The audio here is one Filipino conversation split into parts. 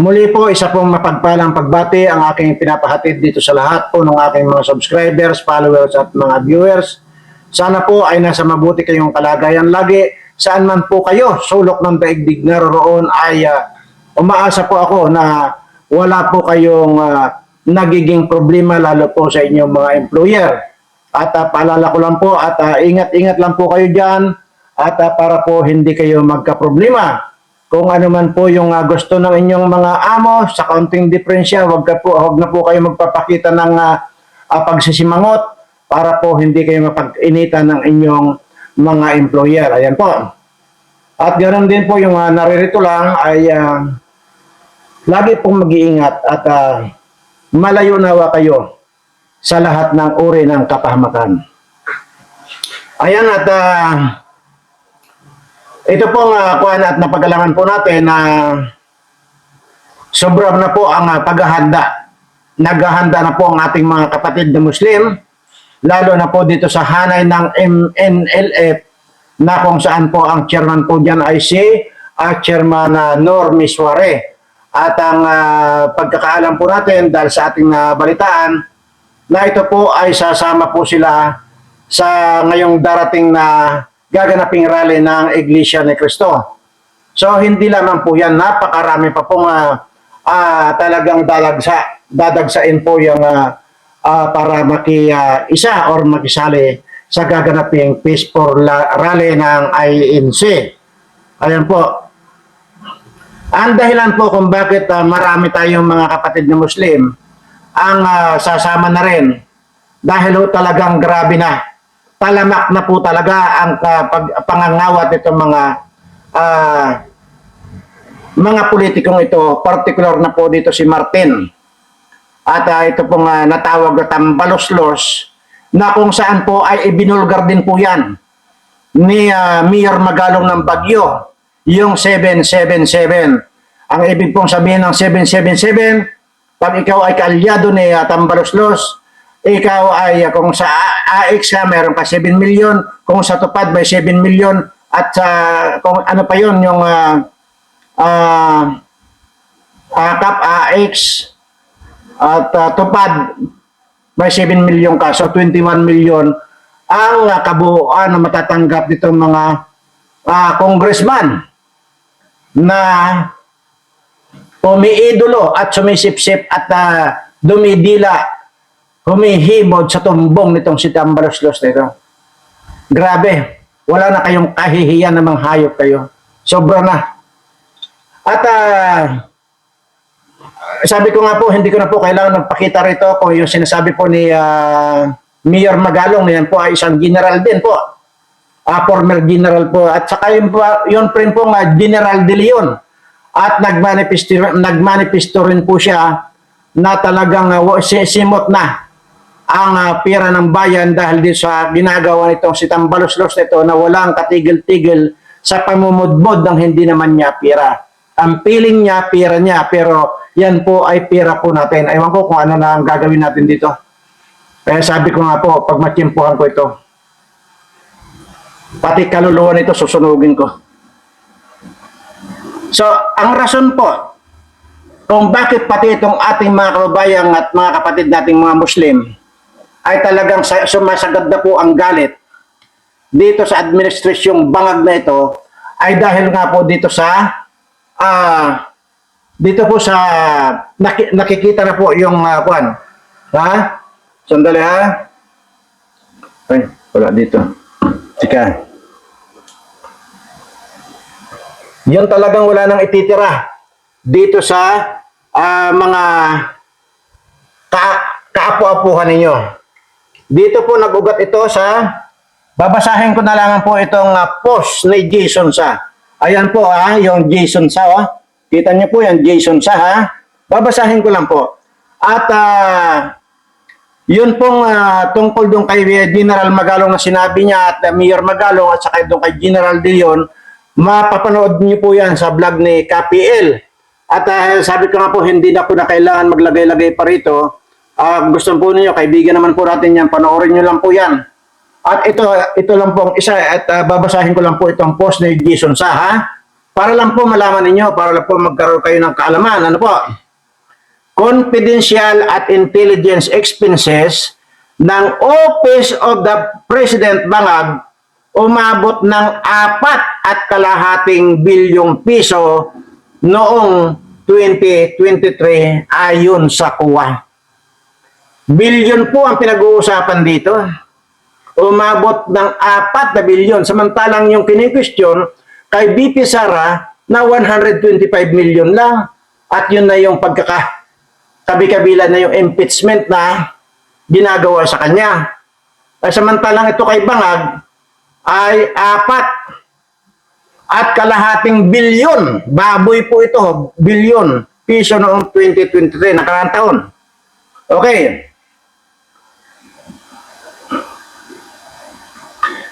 Muli po, isa pong mapagpalang pagbati ang aking pinapahatid dito sa lahat po ng aking mga subscribers, followers at mga viewers. Sana po ay nasa mabuti kayong kalagayan lagi. Saan man po kayo, sulok ng daigdig naroroon ay ah, umaasa po ako na wala po kayong ah, nagiging problema lalo po sa inyong mga employer. At ah, paalala ko lang po at ingat-ingat lang po kayo dyan at ah, para po hindi kayo magka-problema kung ano man po yung ah, gusto ng inyong mga amo sa kaunting diferensya, wag ka po wag na po kayo magpapakita ng ah, ah, pagsisimangot para po hindi kayo mapag-initan ng inyong mga employer. Ayan po. At ganoon din po yung ah, naririto lang ay ah, lagi pong mag-iingat at ah, malayo nawa kayo sa lahat ng uri ng kapahamakan. Ayan at ah, ito pong uh, kuhan at napagalaman po natin na sobra na po ang ah, paghahanda. Naghahanda na po ang ating mga kapatid na Muslim, lalo na po dito sa hanay ng MNLF na kung saan po ang chairman po dyan ay si uh, Chairman uh, Nor Misware. At ang ah, pagkakaalam po natin dahil sa ating ah, balitaan na ito po ay sasama po sila sa ngayong darating na gaganaping rally ng Iglesia ni Cristo. So hindi lamang po yan, napakarami pa pong ah, ah, talagang dadagsa, dadagsain po yung ah, ah, para maki ah, isa or makisali sa gaganaping Peace for Rally ng INC. Ayan po. Ang dahilan po kung bakit ah, marami tayong mga kapatid na Muslim ang ah, sasama na rin dahil ho talagang grabe na. Talamak na po talaga ang ah, pag, pangangawat nitong mga ah, mga politikong ito, particular na po dito si Martin. At ah, ito pong ah, natawag na tambaloslos na kung saan po ay ibinulgar din po yan ni ah, Mayor Magalong ng Bagyo, yung 777. Ang ibig pong sabihin ng 777, pag ikaw ay kaalyado ni uh, Tambaloslos, ikaw ay uh, kung sa AX ka, meron ka 7 million, kung sa tupad may 7 million, at sa kung ano pa yon yung uh, uh, Kap AX at uh, tupad may 7 million ka, so 21 million ang uh, kabuuan na matatanggap nitong mga uh, congressman na umiidolo at sumisipsip at uh, dumidila, humihimod sa tumbong nitong si Tambaloslos nito. Grabe, wala na kayong kahihiyan na hayop kayo. Sobra na. At ah, sabi ko nga po, hindi ko na po kailangan magpakita rito kung yung sinasabi po ni ah, Mayor Magalong, yan po ay isang general din po. Ah, former general po. At saka yun, po, yun rin po nga General De Leon. At nagmanifesto, nagmanifesto rin po siya na talagang uh, simot na ang ah, pera ng bayan dahil din sa ginagawa nitong si Tambaloslos nito na walang katigil-tigil sa pamumudmod ng hindi naman niya pera. Ang feeling niya, pera niya, pero yan po ay pera po natin. Ewan ko kung ano na ang gagawin natin dito. Kaya sabi ko nga po, pag matiyempohan ko ito, pati kaluluwa nito susunugin ko. So, ang rason po kung bakit pati itong ating mga kababayan at mga kapatid nating mga Muslim ay talagang sa- sumasagad na po ang galit dito sa administrasyong bangag na ito ay dahil nga po dito sa ah dito po sa naki- nakikita na po yung uh, kwan. Ha? Sandali ha. Ay, wala dito. Tika. Yan talagang wala nang ititira dito sa ah, mga ka kaapu-apuhan ninyo. Dito po nagugat ito sa babasahin ko na lang po itong ah, post ni Jason Sa. Ayan po ah, yung Jason Sa oh. Kita niyo po yan Jason Sa ha. Babasahin ko lang po. At ah, yun pong ah, tungkol doon kay General Magalong na sinabi niya at uh, Mayor Magalong at saka doon kay General De Leon, mapapanood niyo po yan sa vlog ni KPL. At ah, sabi ko nga po, hindi na po na kailangan maglagay-lagay pa rito. Ah, gusto po niyo kaibigan naman po natin yan, panoorin niyo lang po yan. At ito, ito lang po ang isa at ah, babasahin ko lang po itong post ni Jason Sa ha. para lang po malaman ninyo, para lang po magkaroon kayo ng kaalaman. Ano po? Confidential at intelligence expenses ng Office of the President Bangag umabot ng apat at kalahating bilyong piso noong 2023 ayon sa kuwa. Bilyon po ang pinag-uusapan dito. Umabot ng apat na bilyon. Samantalang yung kini-question kay BP Sara na 125 million lang. At yun na yung pagkaka kabi-kabila na yung impeachment na ginagawa sa kanya. Ay samantalang ito kay Bangag ay apat at kalahating bilyon. Baboy po ito, bilyon piso noong 2023, nakarang taon. Okay.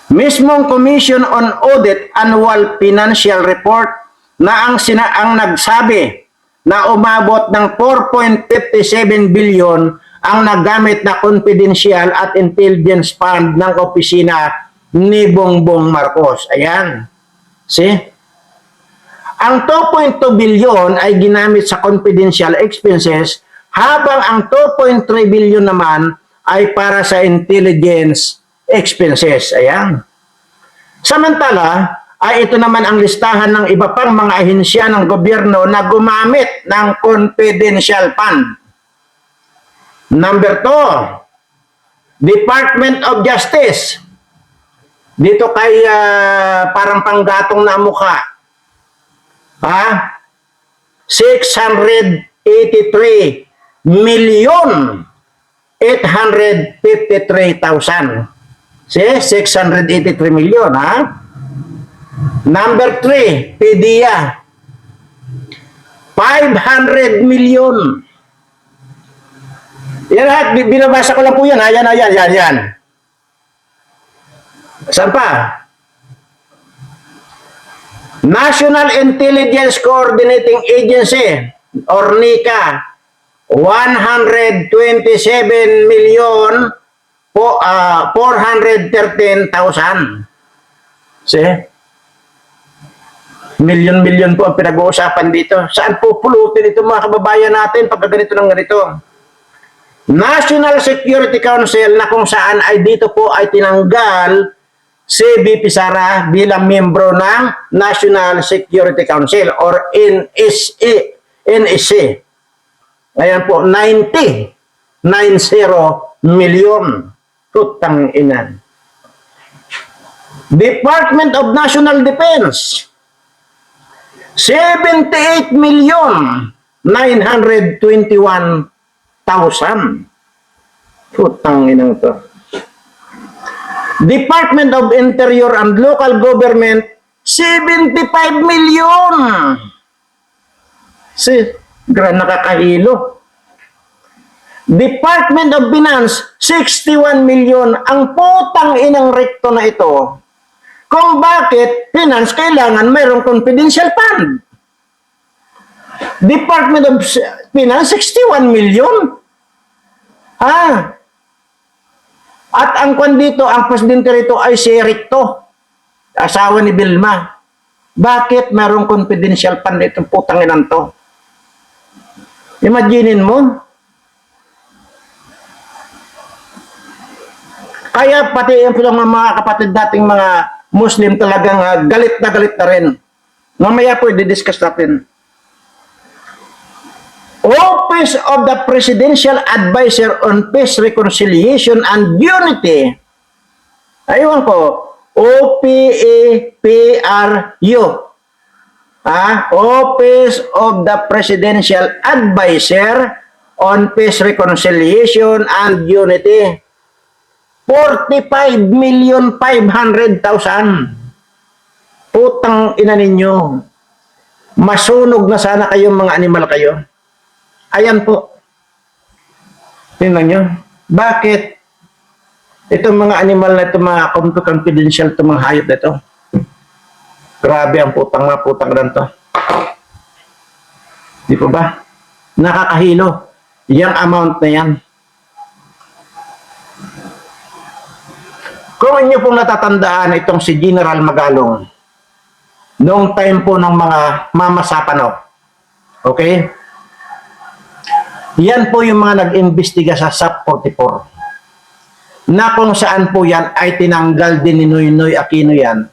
Mismong Commission on Audit Annual Financial Report na ang sina ang nagsabi na umabot ng 4.57 billion ang nagamit na confidential at intelligence fund ng opisina ni Bongbong Marcos. Ayan. See? Ang 2.2 billion ay ginamit sa confidential expenses habang ang 2.3 billion naman ay para sa intelligence expenses. Ayan. Samantala, ay ito naman ang listahan ng iba pang mga ahensya ng gobyerno na gumamit ng confidential fund. Number 2, Department of Justice. Dito kay ah, parang panggatong na mukha. Ha? 683 million 853,000. See? 683 million, ha? Number 3, PDEA. 500 million. Yan lahat, bi- binabasa ko lang po yan, ha? Yan, yan, yan, yan. Saan pa? National Intelligence Coordinating Agency, or NICA, 127 million po ah 413,000. See? Milyon-milyon po ang pinag-uusapan dito. Saan po pulutin ito mga kababayan natin pagka ganito ng ganito? National Security Council na kung saan ay dito po ay tinanggal si BP Sara bilang membro ng National Security Council or NSA. NSA. Ayan po, 90. 90 million. Putang inan. Department of National Defense. 78 million 921,000. Putang inang to. Department of Interior and Local Government 75 million. Si, nakakahilo. Department of Finance, 61 million. Ang putang inang rekto na ito, kung bakit finance kailangan mayroong confidential fund. Department of Finance, 61 million. Ah. At ang kwan dito, ang presidente rito ay si Recto, asawa ni Vilma. Bakit mayroong confidential fund itong putang inan to? Imaginin mo, Kaya pati yung mga, mga kapatid nating mga Muslim talagang ah, galit na galit na rin. Mamaya po i-discuss natin. Office of the Presidential Advisor on Peace, Reconciliation and Unity. Ayun po. OPAPRU. Ah, Office of the Presidential Advisor on Peace, Reconciliation and Unity. 45 million 500,000. Putang ina ninyo. Masunog na sana kayong mga animal kayo. Ayan po. Tingnan nyo. Bakit? Itong mga animal na ito, mga confidential itong mga hayop na ito. Grabe ang putang mga putang na ito. Di po ba? Nakakahilo. Yung amount na yan. Kung inyo pong natatandaan itong si General Magalong, Noong time po ng mga Mama Sapano. Okay? Yan po yung mga nag-imbestiga sa SAP 44. Na kung saan po yan ay tinanggal din ni Noynoy Aquino yan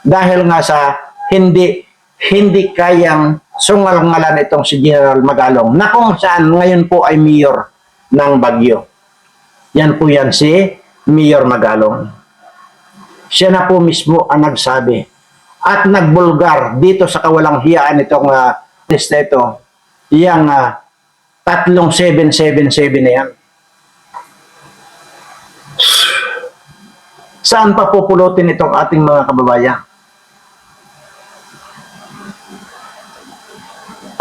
dahil nga sa hindi hindi kayang sungal-ngalan itong si General Magalong na kung saan ngayon po ay mayor ng Bagyo. Yan po yan si Mayor Magalong. Siya na po mismo ang nagsabi at nagbulgar dito sa kawalang hiyaan itong uh, test na ito, yung ah, tatlong 777 na yan. Saan pa pupulutin itong ating mga kababayan?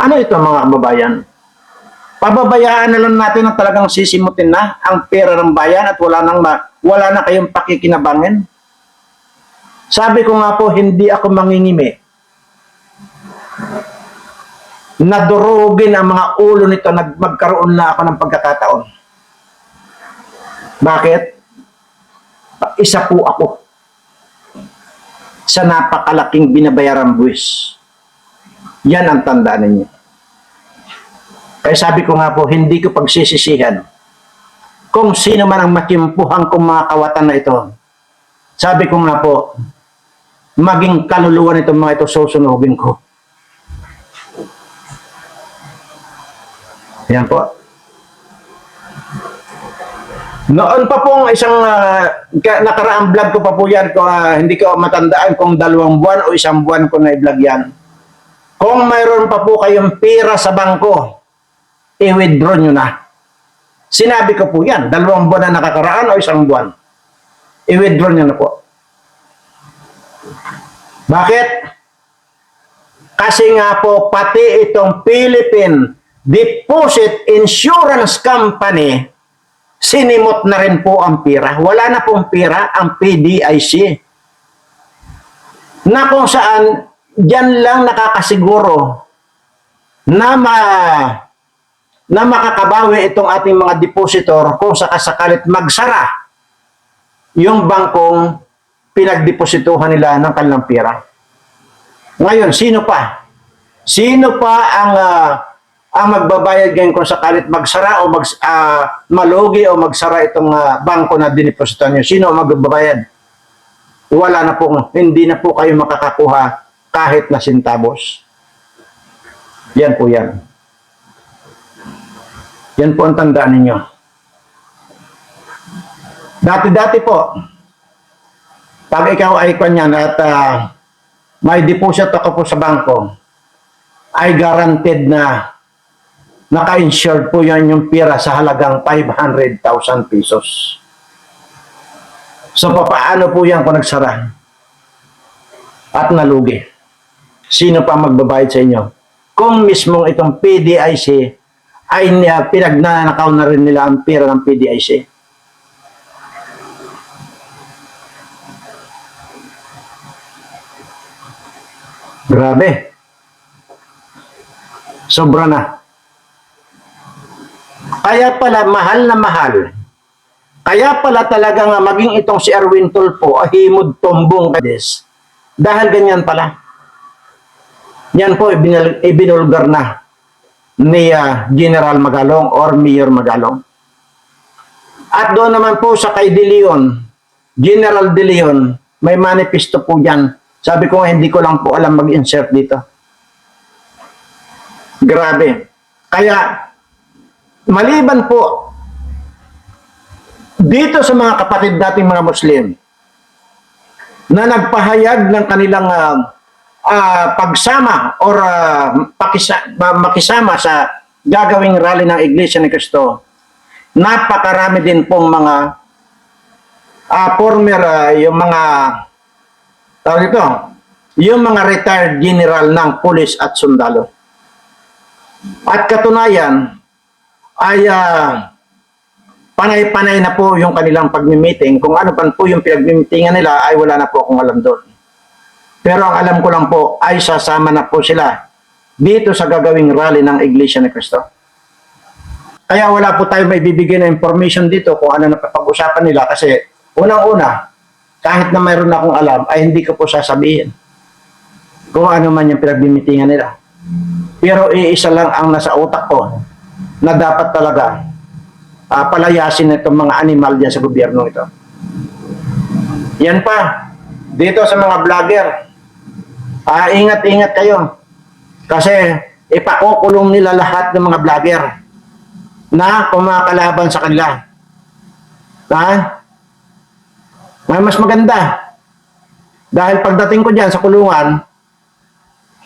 Ano ito mga kababayan? Pababayaan na lang natin na talagang sisimutin na ang pera ng bayan at wala nang wala na kayong pakikinabangin. Sabi ko nga po, hindi ako mangingimi. Nadurugin ang mga ulo nito, magkaroon na ako ng pagkakataon. Bakit? Isa po ako sa napakalaking binabayaran buwis. Yan ang tandaan ninyo. Kaya sabi ko nga po, hindi ko pagsisisihan kung sino man ang makimpuhan kong mga kawatan na ito. Sabi ko nga po, maging kaluluwa nitong mga ito susunugin ko. Yan po. Noon pa pong isang ka- nakaraang vlog ko pa po yan, ko, ah, hindi ko matandaan kung dalawang buwan o isang buwan ko na i-vlog yan. Kung mayroon pa po kayong pera sa bangko, i-withdraw nyo na. Sinabi ko po yan, dalawang buwan na nakakaraan o isang buwan. I-withdraw nyo na po. Bakit? Kasi nga po, pati itong Philippine Deposit Insurance Company, sinimot na rin po ang pira. Wala na pong pira ang PDIC. Na kung saan, dyan lang nakakasiguro na ma na makakabawi itong ating mga depositor kung sakasakalit magsara yung bangkong pinagdeposituhan nila ng kanilang pera. Ngayon, sino pa? Sino pa ang ah, ang magbabayad ngayon kung sakalit magsara o mag, ah, malugi o magsara itong ah, bangko na dinipositohan nyo? Sino ang magbabayad? Wala na pong, hindi na po kayo makakakuha kahit na sintabos. Yan po yan. Yan po ang tandaan ninyo. Dati-dati po, pag ikaw ay kanyan at ah, may deposit ako po sa bangko, ay guaranteed na naka-insured po yan yung pira sa halagang 500,000 pesos. So, papaano po yan kung nagsara? At nalugi? Sino pa magbabayad sa inyo? Kung mismong itong PDIC ay pinagnanakaw na rin nila ang pera ng PDIC. Grabe. Sobra na. Kaya pala mahal na mahal. Kaya pala talaga nga maging itong si Erwin Tulfo ay himod tombong kades. Dahil ganyan pala. Yan po ibinul- ibinulgar na ni ah, General Magalong or Mayor Magalong. At doon naman po sa kay De Leon, General De Leon, may manifesto po dyan. Sabi ko hindi ko lang po alam mag-insert dito. Grabe. Kaya, maliban po dito sa mga kapatid nating mga Muslim na nagpahayag ng kanilang ah, ah, pagsama or ah, pakisa, ma- makisama sa gagawing rally ng Iglesia ni Cristo, napakarami din pong mga ah, former, ah, yung mga tawag ito, yung mga retired general ng pulis at sundalo. At katunayan, ay ah, panay-panay na po yung kanilang pagmi-meeting. Kung ano pa po yung pinagmi-meetingan nila ay wala na po akong alam doon. Pero ang alam ko lang po ay sasama na po sila dito sa gagawing rally ng Iglesia ni Cristo. Kaya wala po tayo may bibigyan na information dito kung ano na pag-usapan nila kasi unang-una, kahit na mayroon akong alam, ay hindi ko po sasabihin. kung ano man yung pinagbimitingan nila. Pero iisa lang ang nasa utak ko na dapat talaga ah, palayasin itong mga animal dyan sa gobyerno ito. Yan pa, dito sa mga vlogger, ah, ingat-ingat kayo. Kasi ipakukulong nila lahat ng mga vlogger na kumakalaban sa kanila. Ha? May mas maganda. Dahil pagdating ko dyan sa kulungan,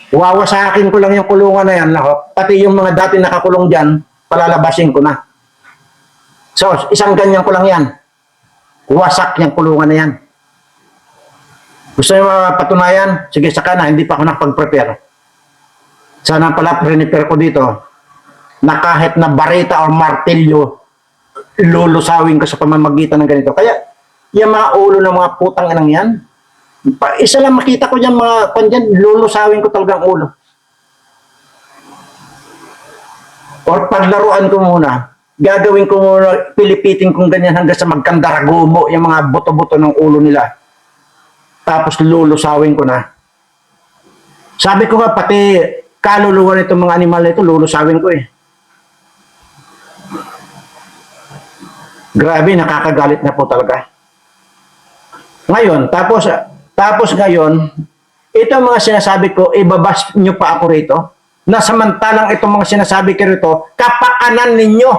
wawasakin ko lang yung kulungan na yan. Nako, pati yung mga dati nakakulong dyan, palalabasin ko na. So, isang ganyan ko lang yan. Wasak yung kulungan na yan. Gusto niyo mapatunayan? Sige, saka na, hindi pa ako nakapag-prepare. Sana pala prepare ko dito na kahit na barita o martilyo, lulusawin ko sa pamamagitan ng ganito. Kaya, yung mga ulo ng mga putang inang yan, pa, isa lang makita ko dyan mga kandyan, lulusawin ko talagang ulo. Or paglaruan ko muna, gagawin ko muna, pilipitin kong ganyan hanggang sa magkandaragumo yung mga buto-buto ng ulo nila. Tapos lulusawin ko na. Sabi ko nga, pati kaluluwa nitong mga animal na ito, lulusawin ko eh. Grabe, nakakagalit na po talaga. Ngayon, tapos, tapos ngayon, ito mga sinasabi ko, ibabas nyo pa ako rito, na samantalang itong mga sinasabi ko rito, kapakanan ninyo.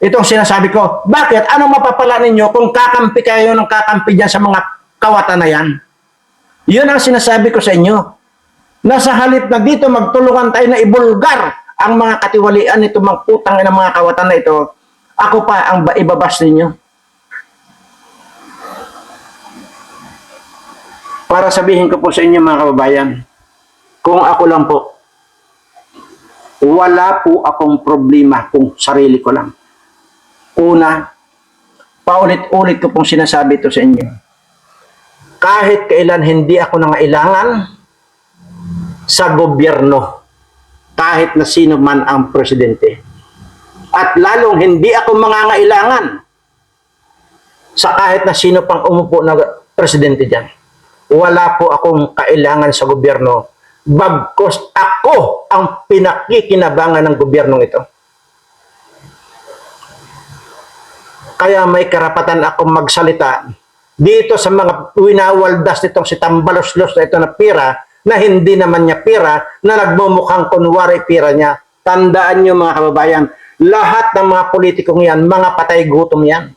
Itong sinasabi ko, bakit? Ano mapapala ninyo kung kakampi kayo ng kakampi dyan sa mga kawatan na yan? Yun ang sinasabi ko sa inyo. Nasa halip na dito, magtulungan tayo na ibulgar ang mga katiwalian nito, mga putang ng mga kawatan na ito, ako pa ang ba- ibabas ninyo. Para sabihin ko po sa inyo mga kababayan, kung ako lang po, wala po akong problema kung sarili ko lang. Una, paulit-ulit ko pong sinasabi ito sa inyo. Kahit kailan hindi ako nangailangan sa gobyerno, kahit na sino man ang presidente. At lalong hindi ako mangangailangan sa kahit na sino pang umupo na presidente dyan. Wala po akong kailangan sa gobyerno bagkos ako ang pinakikinabangan ng gobyernong ito. Kaya may karapatan akong magsalita dito sa mga winawaldas nitong si Tambalos-los na ito na pira na hindi naman niya pira na nagmumukhang kunwari pira niya. Tandaan niyo mga kababayan, lahat ng mga politikong yan, mga patay gutom yan.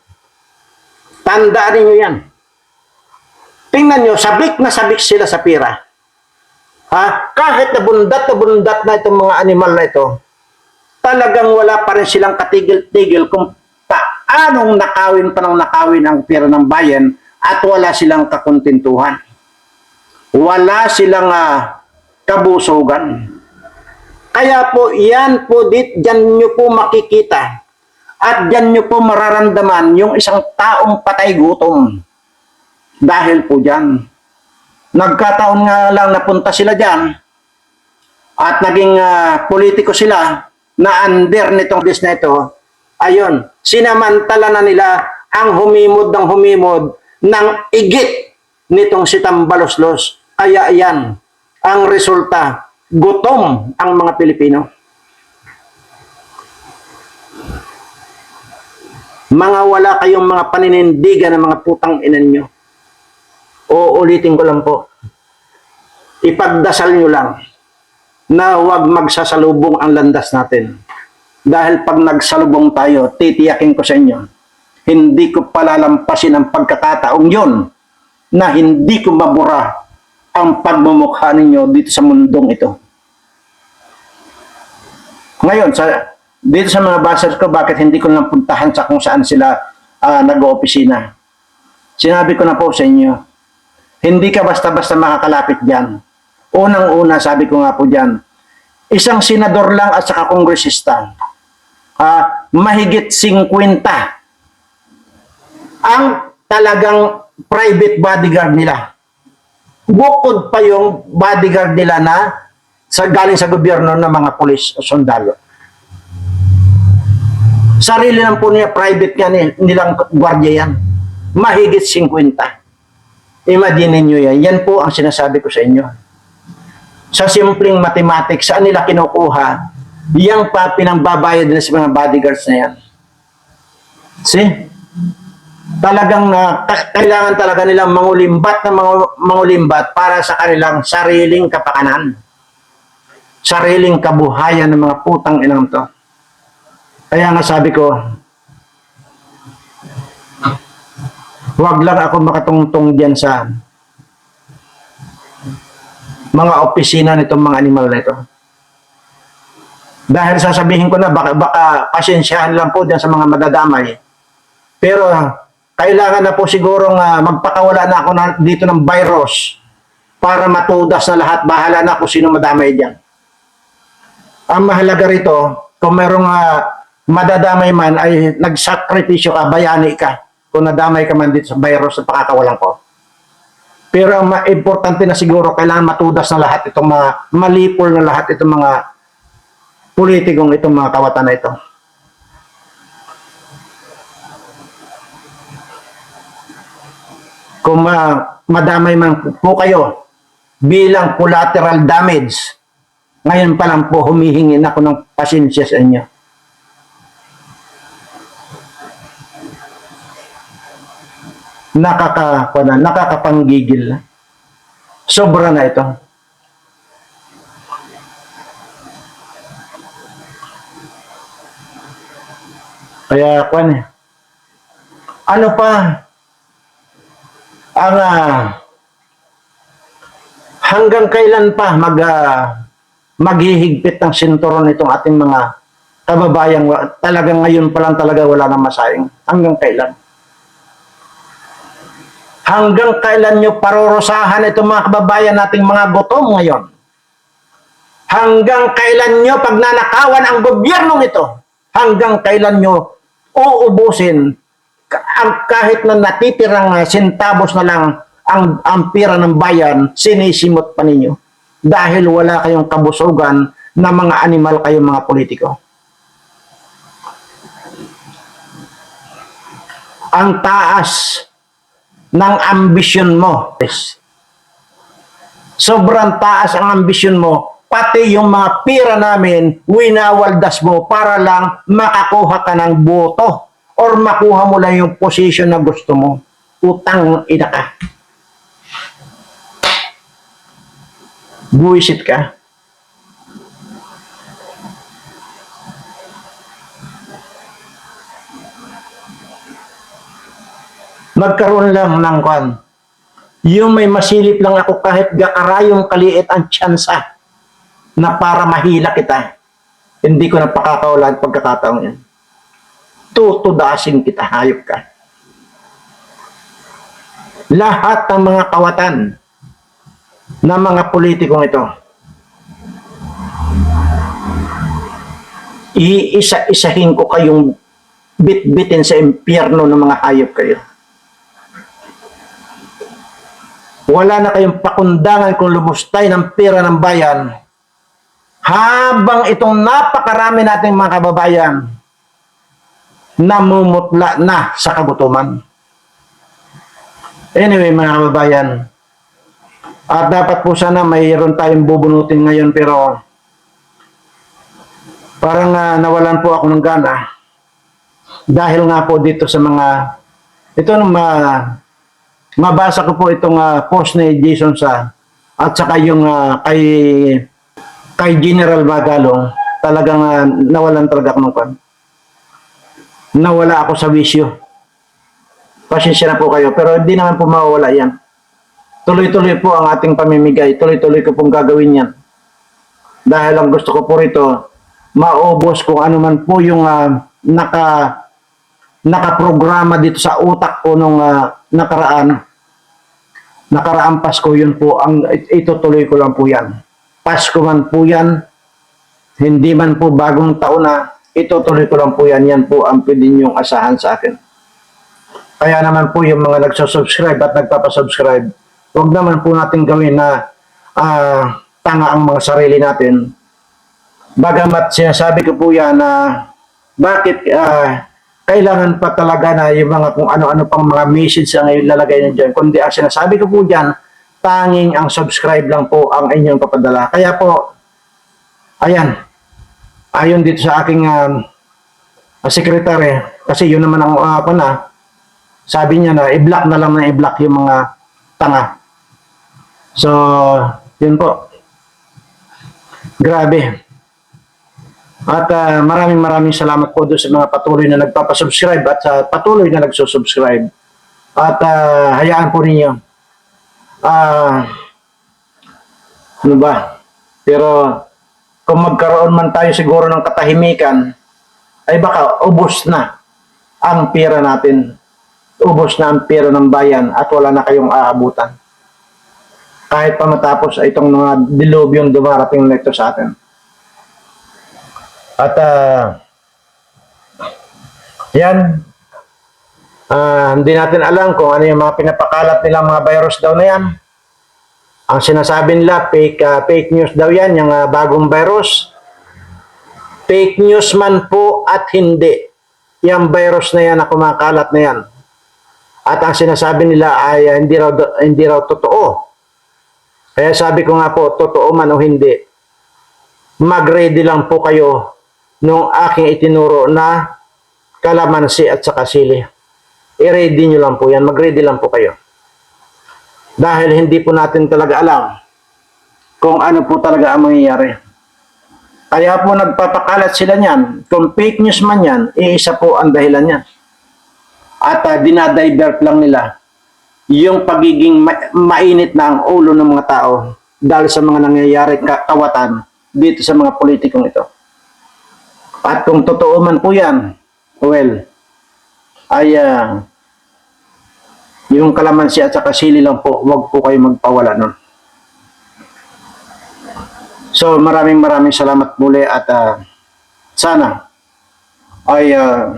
Tandaan niyo yan. Tingnan niyo, sabik na sabik sila sa pira. Ha? Kahit nabundat na bundat na itong mga animal na ito, talagang wala pa rin silang katigil-tigil kung paanong nakawin pa ng nakawin ang pera ng bayan at wala silang kakontentuhan. Wala silang ah, kabusugan. Kaya po, yan po, dit, dyan nyo po makikita at dyan nyo po mararamdaman yung isang taong patay gutom. Dahil po dyan, nagkataon nga lang napunta sila dyan at naging ah, politiko sila na under nitong bis na ito, ayun, sinamantala na nila ang humimod ng humimod ng igit nitong si Tambaloslos. Kaya yan, ang resulta, gutom ang mga Pilipino. Mga wala kayong mga paninindigan ng mga putang inan nyo. O ulitin ko lang po, ipagdasal nyo lang na huwag magsasalubong ang landas natin. Dahil pag nagsalubong tayo, titiyakin ko sa inyo, hindi ko palalampasin ang pagkakataong yon na hindi ko mabura ang pagmumukha ninyo dito sa mundong ito. Ngayon, sa, dito sa mga bashers ko, bakit hindi ko lang puntahan sa kung saan sila ah, nag-oopisina? Sinabi ko na po sa inyo, hindi ka basta-basta makakalapit dyan. Unang-una, sabi ko nga po dyan, isang senador lang at saka kongresista, ah, mahigit 50 ang talagang private bodyguard nila. Bukod pa yung bodyguard nila na sa galing sa gobyerno ng mga polis o sundalo. Sarili lang po niya, private nga ni- nilang gwardiya yan. Mahigit 50. Imagine niyo yan. Yan po ang sinasabi ko sa inyo. sa simpleng mathematics, saan nila kinukuha, yang pa pinangbabayad nila sa mga bodyguards na yan. See? Talagang ka- kailangan talaga nilang mangulimbat na mga mangulimbat para sa kanilang sariling kapakanan. Sariling kabuhayan ng mga putang inang to. Kaya nga sabi ko, huwag lang ako makatungtong dyan sa mga opisina nitong mga animal na ito. Dahil sasabihin ko na, baka, baka pasensyahan lang po dyan sa mga madadamay. Pero kailangan na po siguro nga magpakawala na ako na, dito ng virus para matudas na lahat. Bahala na kung sino madamay dyan. Ang mahalaga rito, kung merong ah, madadamay man ay nagsakripisyo ka, bayani ka. Kung nadamay ka man dito sa virus at pakakawalan ko. Pero ang importante na siguro, kailangan matudas na lahat itong mga malipol na lahat itong mga politikong itong mga kawatan na ito. Kung ma- madamay man po kayo bilang collateral damage, ngayon pa lang po humihingi na ako ng pasensya sa inyo. Nakaka, na, nakakapanggigil na. Sobra na ito. Kaya, kwan. Ano pa? Ang, ah, hanggang kailan pa mag, ah, maghihigpit ng sinturon itong ating mga kababayang talagang ngayon pa lang talaga wala nang masayang. Hanggang kailan? Hanggang kailan nyo parurusahan itong mga kababayan nating mga gutom ngayon? Hanggang kailan nyo pagnanakawan ang gobyernong ito? Hanggang kailan nyo uubusin kahit na natitirang ah, sentabos na lang ang, ang ng bayan, sinisimot pa ninyo. Dahil wala kayong kabusugan na mga animal kayong mga politiko. Ang taas ng ambisyon mo. Sobrang taas ang ambisyon mo. Pati yung mga pira namin, winawaldas mo para lang makakuha ka ng boto or makuha mo lang yung position na gusto mo. Utang ina ka. Buwisit ka. Magkaroon lang ng kwan. Yung may masilip lang ako kahit gakarayong kaliit ang tsansa na para mahila kita. Hindi ko na pakakaulan pagkakataon yan. Tutudasin kita, hayop ka. Lahat ng mga kawatan ng mga politikong ito, iisa-isahin ko kayong bit-bitin sa impyerno ng mga hayop kayo. Wala na kayong pakundangan kung lumustay ng pera ng bayan habang itong napakarami nating mga kababayan namumutla na sa kagutuman. Anyway, mga kababayan, at dapat po sana mayroon tayong bubunutin ngayon pero parang ah, nawalan po ako ng gana dahil nga po dito sa mga ito nung mga mabasa ko po itong ah, post ni Jason sa at saka yung ah, kay kay General Magalong talagang ah, nawalan talaga ako ng kwan. Nawala ako sa wisyo. Pasensya na po kayo pero hindi naman po mawawala yan. Tuloy-tuloy po ang ating pamimigay. Tuloy-tuloy ko pong gagawin yan. Dahil ang gusto ko po rito, maubos kung ano man po yung ah, naka nakaprograma dito sa utak ko nung ah, nakaraan. Nakaraang Pasko yun po ang itutuloy ko lang po yan. Pasko man po yan hindi man po bagong taon na itutuloy ko lang po yan. Yan po ang pwede niyong asahan sa akin. Kaya naman po yung mga nagsusubscribe at nagpapasubscribe huwag naman po natin gawin na ah, tanga ang mga sarili natin. Bagamat sinasabi ko po yan na bakit ah, kailangan pa talaga na yung mga kung ano-ano pang mga message ang ilalagay niyo dyan. Kundi ang sinasabi ko po dyan, tanging ang subscribe lang po ang inyong papadala. Kaya po, ayan, ayon dito sa aking um, secretary, kasi yun naman ang uh, ako na, sabi niya na i-block na lang na i-block yung mga tanga. So, yun po. Grabe. At ah, maraming maraming salamat po doon sa mga patuloy na nagpapasubscribe at sa patuloy na nagsusubscribe. At ah, hayaan po ninyo. Ah, ano ba? Pero kung magkaroon man tayo siguro ng katahimikan, ay baka ubos na ang pera natin. Ubos na ang pera ng bayan at wala na kayong aabutan. Kahit pa matapos itong mga dilubyong dumarating na ito sa atin. At ah, yan, Ah, hindi natin alam kung ano yung mga pinapakalat nila mga virus daw na yan. Ang sinasabi nila, fake, ah, fake news daw yan, yung ah, bagong virus. Fake news man po at hindi. Yung virus na yan na kumakalat na yan. At ang sinasabi nila ay ah, hindi raw, hindi raw totoo. Kaya sabi ko nga po, totoo man o hindi, mag-ready lang po kayo nung aking itinuro na kalamansi at saka sili i-ready nyo lang po yan. Mag-ready lang po kayo. Dahil hindi po natin talaga alam kung ano po talaga ang mangyayari. Kaya po nagpapakalat sila niyan. Kung fake news man yan, iisa po ang dahilan niyan. At uh, dinadivert lang nila yung pagiging ma- mainit na ang ulo ng mga tao dahil sa mga nangyayari ka- kawatan dito sa mga politikong ito. At kung totoo man po yan, well, ay ah, yung kalamansi at saka sili lang po, wag po kayo magpawala nun. So maraming maraming salamat muli at ah, sana ay ah,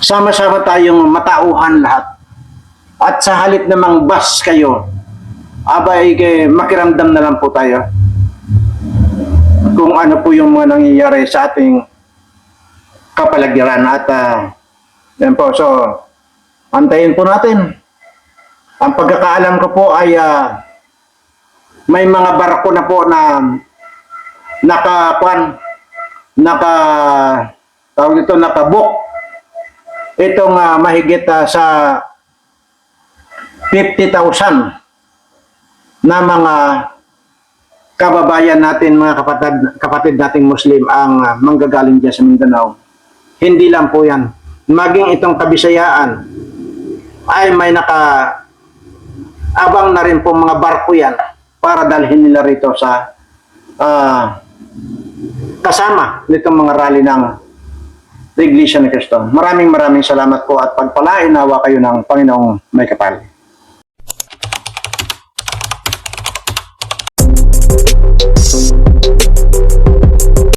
sama-sama tayong matauhan lahat. At sa halip namang bas kayo, abay kay makiramdam na lang po tayo kung ano po yung mga nangyayari sa ating kapalagiran at ah, yan po, so antayin po natin. Ang pagkakaalam ko po ay ah, may mga barko na po na nakakuan naka tawag ito nakabook itong ah, mahigit ah, sa 50,000 na mga kababayan natin, mga kapatid, kapatid nating Muslim ang ah, manggagaling dyan sa Mindanao. Hindi lang po yan. Maging itong kabisayaan ay may naka abang na rin po mga barko yan para dalhin nila rito sa ah, kasama nitong mga rally ng Iglesia ni Cristo. Maraming maraming salamat po at pagpalain nawa kayo ng Panginoong may kapal. Thank you.